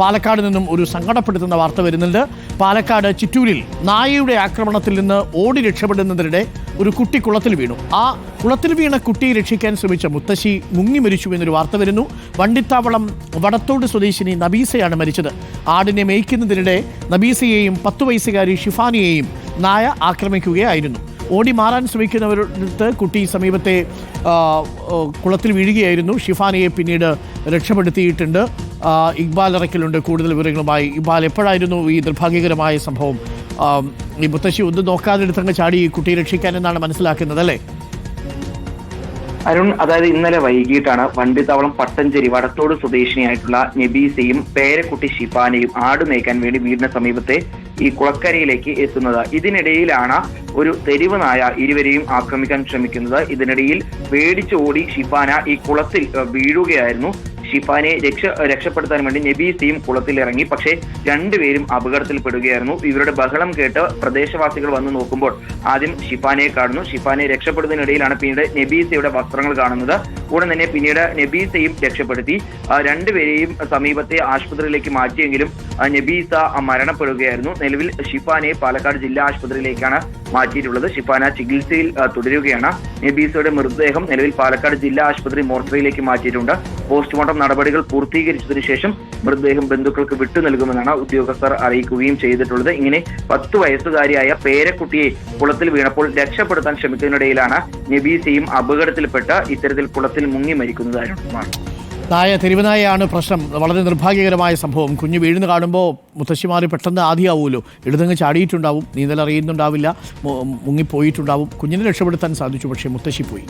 പാലക്കാട് നിന്നും ഒരു സങ്കടപ്പെടുത്തുന്ന വാർത്ത വരുന്നുണ്ട്. പാലക്കാട് ചിറ്റൂരിൽ നായയുടെ ആക്രമണത്തിൽ നിന്ന് ഓടി രക്ഷപ്പെടുന്നതിനിടെ ഒരു കുട്ടി കുളത്തിൽ വീണു. ആ കുളത്തിൽ വീണ കുട്ടിയെ രക്ഷിക്കാൻ ശ്രമിച്ച മുത്തശ്ശി മുങ്ങി മരിച്ചു എന്നൊരു വാർത്ത വരുന്നു. വണ്ടിത്താവളം വടത്തോട് സ്വദേശിനി നബീസയാണ് മരിച്ചത്. ആടിനെ മേയ്ക്കുന്നതിനിടെ നബീസയെയും പത്തു വയസ്സുകാരി ഷിഫാനിയെയും നായ ആക്രമിക്കുകയായിരുന്നു. ഓടി മാറാൻ ശ്രമിക്കുന്നവരടുത്ത് കുട്ടി സമീപത്തെ കുളത്തിൽ വീഴുകയായിരുന്നു. ഷിഫാനിയെ പിന്നീട് രക്ഷപ്പെടുത്തിയിട്ടുണ്ട്. ഇക്ബാൽ ഇറക്കലുണ്ട് കൂടുതൽ വിവരങ്ങളുമായി ഇക്ബാൽ. എപ്പോഴായിരുന്നു ഈ നിർഭാഗ്യകരമായ സംഭവം? ഈ മുത്തശ്ശി ഒന്നും നോക്കാതെ എടുത്തങ്ങ് ചാടി ഈ കുട്ടിയെ രക്ഷിക്കാൻ എന്നാണ് മനസ്സിലാക്കുന്നത് അല്ലേ? അരുൺ അതായത് ഇന്നലെ വൈകിട്ടാണ് വണ്ടിത്താവളം പട്ടഞ്ചേരി വടത്തോട് സ്വദേശിനിയായിട്ടുള്ള നബീസയും പേരക്കുട്ടി ഷിഫാനയും ആട് മേയ്ക്കാൻ വേണ്ടി വീടിന് സമീപത്തെ ഈ കുളക്കരയിലേക്ക് എത്തുന്നത്. ഇതിനിടയിലാണ് ഒരു തെരുവ് നായ ഇരുവരെയും ആക്രമിക്കാൻ ശ്രമിക്കുന്നത്. ഇതിനിടയിൽ പേടിച്ചോടി ഷിഫാന ഈ കുളത്തിൽ വീഴുകയായിരുന്നു. ഷിഫാനെ രക്ഷ രക്ഷപ്പെടുത്താൻ വേണ്ടി നബീസയും കുളത്തിൽ ഇറങ്ങി പക്ഷേ രണ്ടുപേരും അപകടത്തിൽപ്പെടുകയായിരുന്നു. ഇവരുടെ ബഹളം കേട്ട് പ്രദേശവാസികൾ വന്ന് നോക്കുമ്പോൾ ആദ്യം ഷിഫാനെ കാണുന്നു. ഷിഫാനെ രക്ഷപ്പെടുന്നതിനിടയിലാണ് പിന്നീട് നബീസയുടെ വസ്ത്രങ്ങൾ കാണുന്നത്. ഉടൻ തന്നെ പിന്നീട് നബീസയും രക്ഷപ്പെടുത്തി. രണ്ടുപേരെയും സമീപത്തെ ആശുപത്രിയിലേക്ക് മാറ്റിയെങ്കിലും നബീസ മരണപ്പെടുകയായിരുന്നു. നിലവിൽ ഷിഫാനെ പാലക്കാട് ജില്ലാ ആശുപത്രിയിലേക്കാണ് മാറ്റിയിട്ടുള്ളത്. ഷിഫാന ചികിത്സയിൽ തുടരുകയാണ്. നബീസയുടെ മൃതദേഹം നിലവിൽ പാലക്കാട് ജില്ലാ ആശുപത്രി മോർച്ചറിയിലേക്ക് മാറ്റിയിട്ടുണ്ട്. പോസ്റ്റ്മോർട്ടം നടപടികൾ പൂർത്തീകരിച്ചതിനു ശേഷം മൃതദേഹം ബന്ധുക്കൾക്ക് വിട്ടു നൽകുമെന്നാണ് ഉദ്യോഗസ്ഥർ അറിയിക്കുകയും ചെയ്തിട്ടുള്ളത്. ഇങ്ങനെ പത്ത് വയസ്സുകാരിയായ പേരക്കുട്ടിയെ കുളത്തിൽ വീണപ്പോൾ രക്ഷപ്പെടുത്താൻ ശ്രമിക്കുന്നതിനിടയിലാണ് നബീസയും അപകടത്തിൽപ്പെട്ട് ഇത്തരത്തിൽ കുളത്തിൽ മുങ്ങി മരിക്കുന്നതായിരുന്നു നായ തെരുവനായാണ് പ്രശ്നം. വളരെ നിർഭാഗ്യകരമായ സംഭവം. കുഞ്ഞ് വീഴുന്ന കാണുമ്പോൾ മുത്തശ്ശിമാർ പെട്ടെന്ന് ആദ്യമാവുമല്ലോ ഇടതങ്ങ് ചാടിയിട്ടുണ്ടാവും. നീന്തൽ അറിയുന്നുണ്ടാവില്ല. മുങ്ങിപ്പോയിട്ടുണ്ടാവും. കുഞ്ഞിനെ രക്ഷപ്പെടുത്താൻ സാധിച്ചു പക്ഷേ മുത്തശ്ശി പോയി.